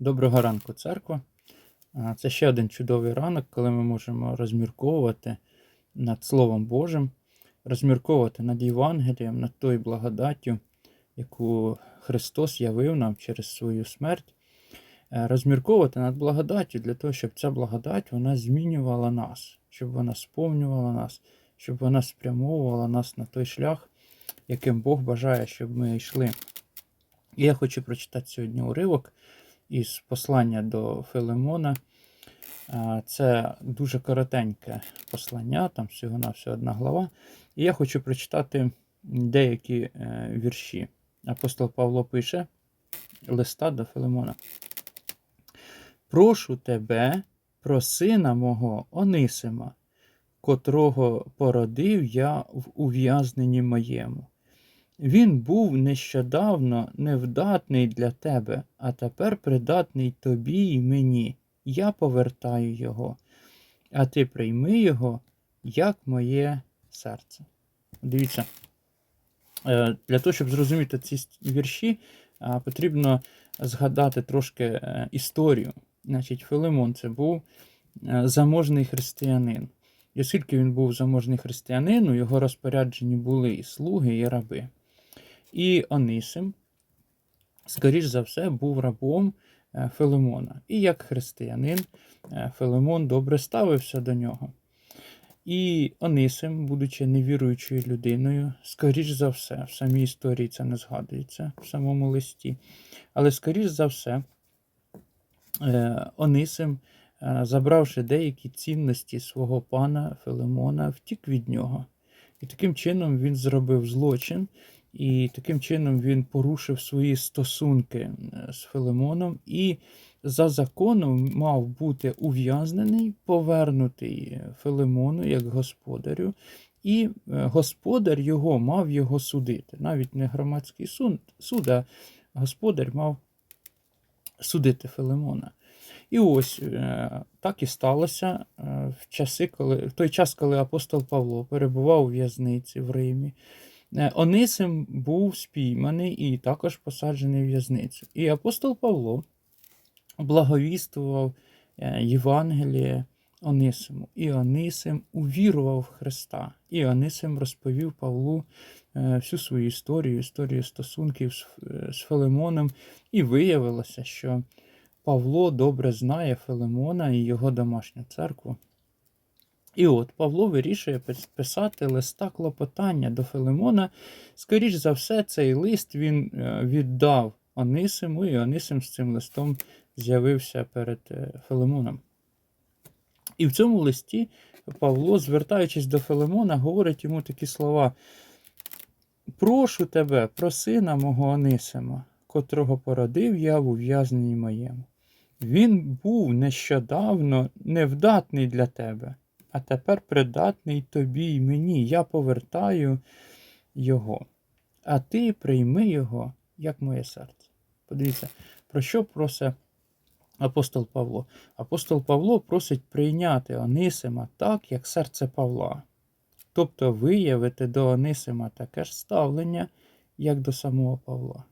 Доброго ранку, церква. Це ще один чудовий ранок, коли ми можемо розмірковувати над Словом Божим, розмірковувати над Євангелієм, над тою благодаттю, яку Христос явив нам через свою смерть. Е, Розмірковувати над благодаттю для того, щоб ця благодать вона змінювала нас, щоб вона сповнювала нас, щоб вона спрямовувала нас на той шлях, яким Бог бажає, щоб ми йшли. І я хочу прочитати сьогодні уривок із послання до Филимона. Це дуже коротеньке послання, там всього на всього одна глава. І я хочу прочитати деякі е, вірші. Апостол Павло пише листа до Филимона. Прошу тебе, про сина мого Онисима, котрого породив я в ув'язненні моєму. Він був нещодавно невдатний для тебе, а тепер придатний тобі і мені. Я повертаю його, а ти прийми його, як моє серце. Дивіться, е, для того, щоб зрозуміти ці вірші, потрібно згадати трошки е, історію. Значить, Филимон це був е, заможний християнин. І оскільки він був заможний християнин, у його розпорядженні були і слуги, і раби. І Онисим, скоріш за все, був рабом е, Филимона. І як християнин, е, Филимон добре ставився до нього. І Онисим, будучи невіруючою людиною, скоріш за все, в самій історії це не згадується в самому листі. Але скоріш за все, е, Онисим, забравши деякі цінності свого пана Филимона, втік від нього. І таким чином він зробив злочин, і таким чином він порушив свої стосунки е, з Филимоном і за законом мав бути ув'язнений, повернутий Филимону як господарю, і е, господар його мав його судити. Навіть не громадський суд, суд а господар мав судити Филимона. І ось е, так і сталося в, часи, коли, в той час, коли апостол Павло перебував у в'язниці в Римі. Е, Онисим був спійманий і також посаджений в в'язницю. І апостол Павло благовістував е, Євангеліє Онисиму. І Онисим увірував в Христа. І Онисим розповів Павлу е, всю свою історію, історію стосунків з Филимоном, і виявилося, що Павло добре знає Филимона і його домашню церкву. І от Павло вирішує писати листа клопотання до Филимона. Скоріш за все, цей лист він е, віддав Онисиму, і Онисим з цим листом з'явився перед е, Филимоном. І в цьому листі Павло, звертаючись до Филимона, говорить йому такі слова: Прошу тебе, про сина мого Онисима, котрого породив я в ув'язненні моєму. Він був нещодавно невдатний для тебе, а тепер придатний тобі й мені. Я повертаю його, а ти прийми його, як моє серце. Подивіться, про що просить апостол Павло? Апостол Павло просить прийняти Онисима так, як серце Павла. Тобто виявити до Онисима таке ж ставлення, як до самого Павла.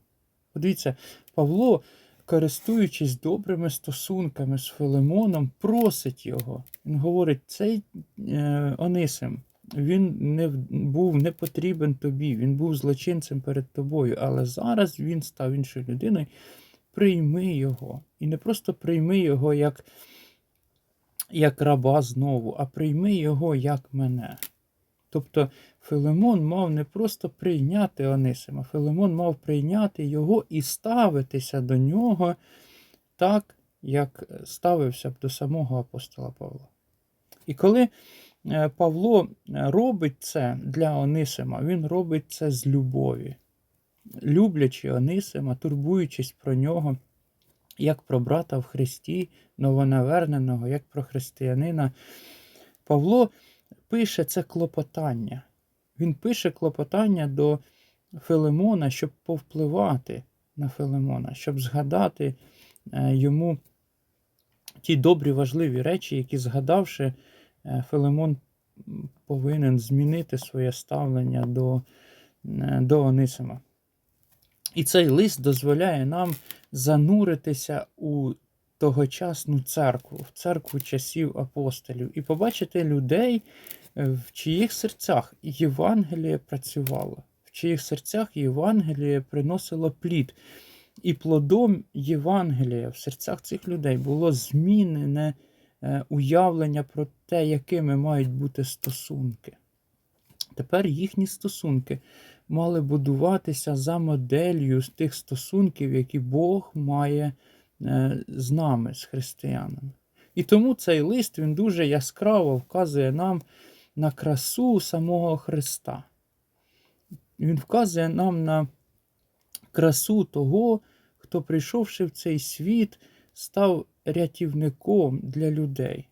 Подивіться, Павло, користуючись добрими стосунками з Филимоном, просить його. Він говорить: цей е, Онисим, він не був не потрібен тобі, він був злочинцем перед тобою, але зараз він став іншою людиною. Прийми його. І не просто прийми його як, як раба знову, а прийми його як мене. Тобто Филимон мав не просто прийняти Онисима, Филимон мав прийняти його і ставитися до нього так, як ставився б до самого апостола Павла. І коли е, Павло е, робить це для Онисима, він робить це з любові, люблячи Онисима, турбуючись про нього, як про брата в Христі, новонаверненого, як про християнина. Павло пише це клопотання. Він пише клопотання до Филимона, щоб повпливати на Филимона, щоб згадати е, йому ті добрі важливі речі, які, згадавши, е, Филимон повинен змінити своє ставлення до, е, до Онисима. І цей лист дозволяє нам зануритися у тогочасну церкву, в церкву часів апостолів, і побачити людей, е, в чиїх серцях Євангеліє працювало, в чиїх серцях Євангеліє приносило плід. І плодом Євангелія в серцях цих людей було змінене е, уявлення про те, якими мають бути стосунки. Тепер їхні стосунки мали будуватися за моделлю тих стосунків, які Бог має з нами, з християнами. І тому цей лист він дуже яскраво вказує нам на красу самого Христа. Він вказує нам на красу того, хто, прийшовши в цей світ, став рятівником для людей.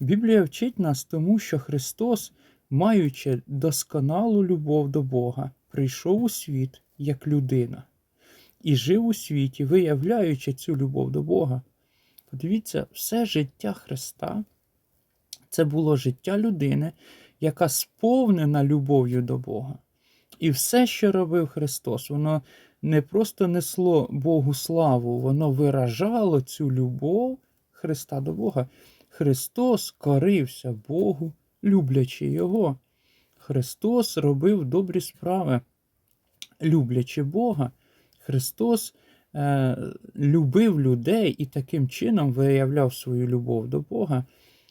Біблія вчить нас тому, що Христос, маючи досконалу любов до Бога, прийшов у світ як людина і жив у світі, виявляючи цю любов до Бога. Подивіться, все життя Христа це було життя людини, яка сповнена любов'ю до Бога. І все, що робив Христос, воно не просто несло Богу славу, воно виражало цю любов Христа до Бога. Христос корився Богу, люблячи Його. Христос робив добрі справи, люблячи Бога. Христос е, любив людей і таким чином виявляв свою любов до Бога.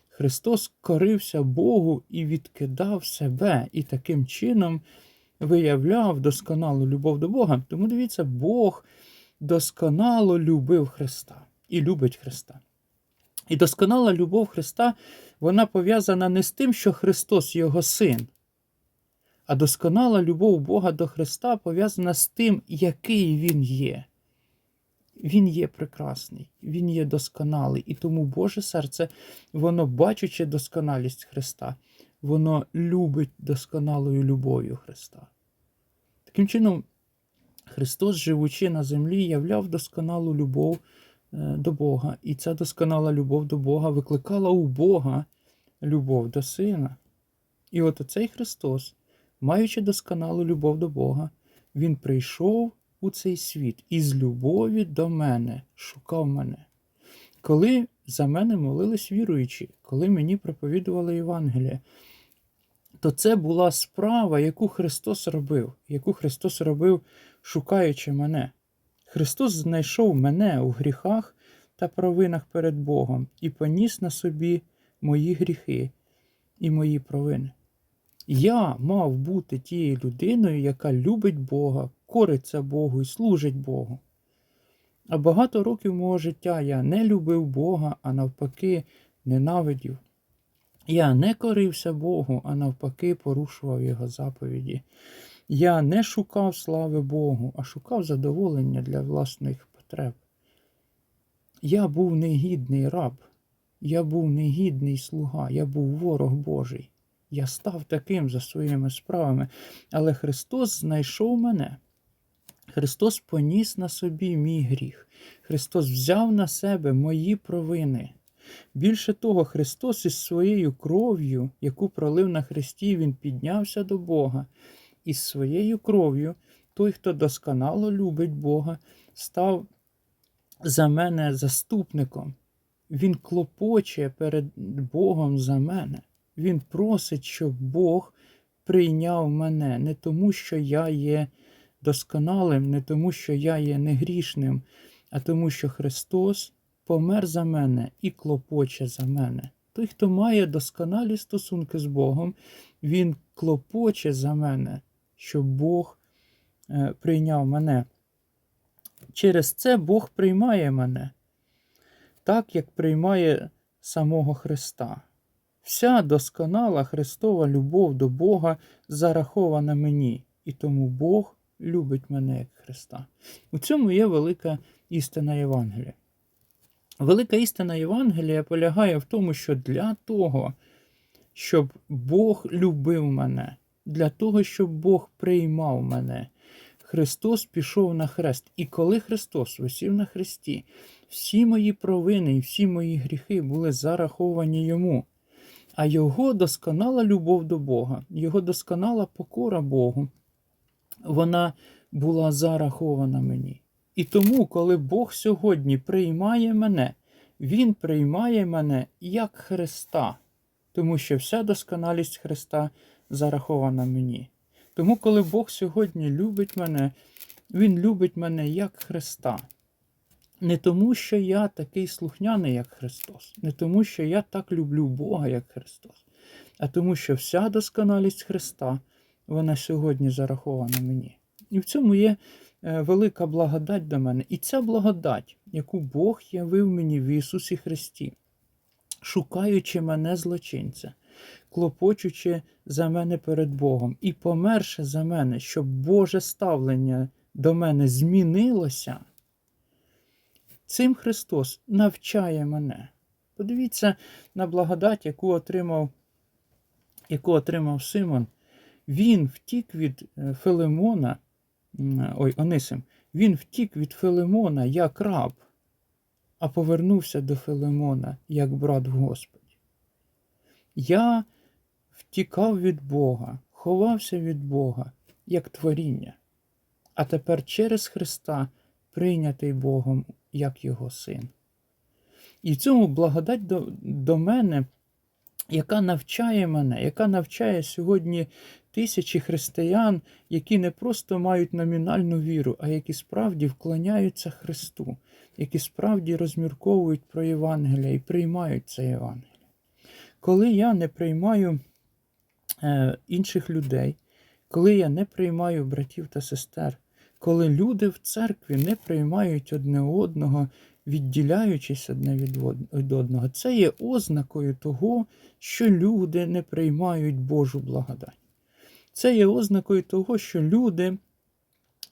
Христос корився Богу і відкидав себе, і таким чином виявляв досконалу любов до Бога. Тому дивіться, Бог досконало любив Христа і любить Христа. І досконала любов Христа, вона пов'язана не з тим, що Христос Його син, а досконала любов Бога до Христа пов'язана з тим, який Він є. Він є прекрасний, Він є досконалий. І тому Боже серце, воно, бачучи досконалість Христа, воно любить досконалою любов'ю Христа. Таким чином, Христос, живучи на землі, являв досконалу любов е, до Бога. І ця досконала любов до Бога викликала у Бога любов до Сина. І от оцей Христос, маючи досконалу любов до Бога, Він прийшов у цей світ і з любові до мене шукав мене. Коли за мене молились віруючі, коли мені проповідували Євангеліє, то це була справа, яку Христос робив, яку Христос робив, шукаючи мене. Христос знайшов мене у гріхах та провинах перед Богом і поніс на собі мої гріхи і мої провини. Я мав бути тією людиною, яка любить Бога, кориться Богу і служить Богу. А багато років мого життя я не любив Бога, а навпаки, ненавидів. Я не корився Богу, а навпаки, порушував Його заповіді. Я не шукав слави Богу, а шукав задоволення для власних потреб. Я був негідний раб, я був негідний слуга, я був ворог Божий. Я став таким за своїми справами, але Христос знайшов мене. Христос поніс на собі мій гріх. Христос взяв на себе мої провини. Більше того, Христос із своєю кров'ю, яку пролив на Христі, Він піднявся до Бога. І з своєю кров'ю той, хто досконало любить Бога, став за мене заступником. Він клопоче перед Богом за мене. Він просить, щоб Бог прийняв мене не тому, що я є досконалим, не тому, що я є негрішним, а тому, що Христос помер за мене і клопоче за мене. Той, хто має досконалі стосунки з Богом, він клопоче за мене, щоб Бог е, прийняв мене. Через це Бог приймає мене, так як приймає самого Христа. Вся досконала Христова любов до Бога зарахована мені, і тому Бог любить мене як Христа. У цьому є велика істина Євангелія. Велика істина Євангелія полягає в тому, що для того, щоб Бог любив мене, для того, щоб Бог приймав мене, Христос пішов на хрест. І коли Христос висів на хресті, всі мої провини і всі мої гріхи були зараховані йому. А Його досконала любов до Бога, Його досконала покора Богу, вона була зарахована мені. І тому, коли Бог сьогодні приймає мене, Він приймає мене як Христа, тому що вся досконалість Христа зарахована мені. Тому, коли Бог сьогодні любить мене, Він любить мене як Христа. Не тому, що я такий слухняний, як Христос, не тому, що я так люблю Бога, як Христос, а тому, що вся досконалість Христа, вона сьогодні зарахована мені. І в цьому є е, велика благодать до мене. І ця благодать, яку Бог явив мені в Ісусі Христі, шукаючи мене злочинця, клопочучи за мене перед Богом і померши за мене, щоб Боже ставлення до мене змінилося. Цим Христос навчає мене. Подивіться на благодать, яку отримав, яку отримав Симон. Він втік від е, Филимона, ой, Онисим, він втік від Филимона як раб, а повернувся до Филимона як брат в Господі. Я втікав від Бога, ховався від Бога як творіння, а тепер через Христа прийнятий Богом як Його син. І в цьому благодать до, до мене, яка навчає мене, яка навчає сьогодні тисячі християн, які не просто мають номінальну віру, а які справді вклоняються Христу, які справді розмірковують про Євангелія і приймають це Євангеліє. Коли я не приймаю е, інших людей, коли я не приймаю братів та сестер, коли люди в церкві не приймають одне одного, відділяючись одне від одного, це є ознакою того, що люди не приймають Божу благодать. Це є ознакою того, що люди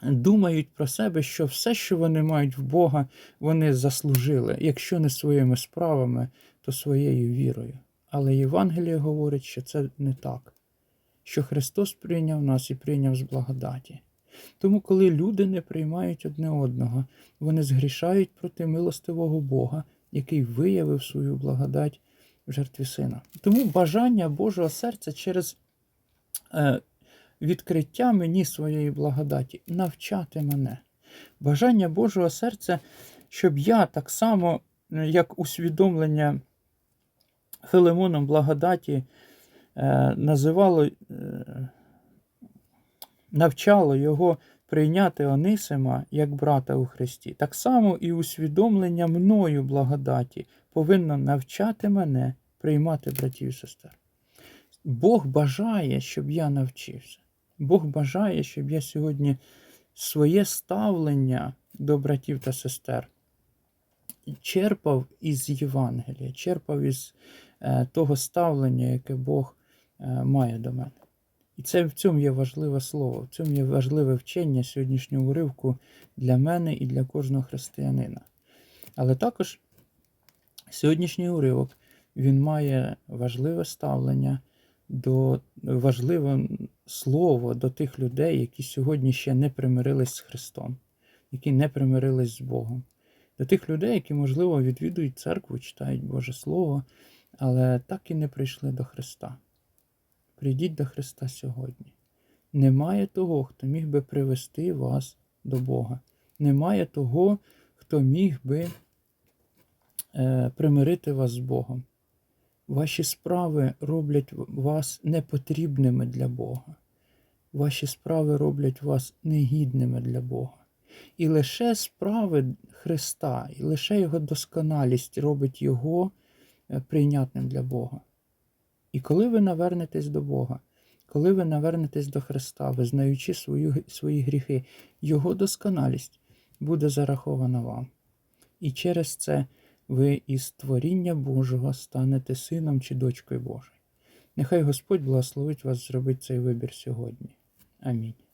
думають про себе, що все, що вони мають в Бога, вони заслужили, якщо не своїми справами, то своєю вірою. Але Євангеліє говорить, що це не так, що Христос прийняв нас і прийняв з благодаті. Тому, коли люди не приймають одне одного, вони згрішають проти милостивого Бога, який виявив свою благодать в жертві сина. Тому бажання Божого серця через е, відкриття мені своєї благодаті навчати мене. Бажання Божого серця, щоб я так само, е, як усвідомлення Филимоном благодаті, е, називало. Навчало його прийняти Онисима як брата у Христі. Так само і усвідомлення мною благодаті повинно навчати мене приймати братів і сестер. Бог бажає, щоб я навчився. Бог бажає, щоб я сьогодні своє ставлення до братів та сестер черпав із Євангелія, черпав із е, того ставлення, яке Бог е, має до мене. І це в цьому є важливе слово, в цьому є важливе вчення сьогоднішнього уривку для мене і для кожного християнина. Але також сьогоднішній уривок він має важливе ставлення до важливе слово до тих людей, які сьогодні ще не примирились з Христом, які не примирились з Богом. До тих людей, які, можливо, відвідують церкву, читають Боже Слово, але так і не прийшли до Христа. Прийдіть до Христа сьогодні. Немає того, хто міг би привести вас до Бога. Немає того, хто міг би е, примирити вас з Богом. Ваші справи роблять вас непотрібними для Бога. Ваші справи роблять вас негідними для Бога. І лише справи Христа, і лише Його досконалість робить Його е, прийнятним для Бога. І коли ви навернетесь до Бога, коли ви навернетесь до Христа, визнаючи свою, свої гріхи, Його досконалість буде зарахована вам. І через це ви із творіння Божого станете сином чи дочкою Божою. Нехай Господь благословить вас зробити цей вибір сьогодні. Амінь.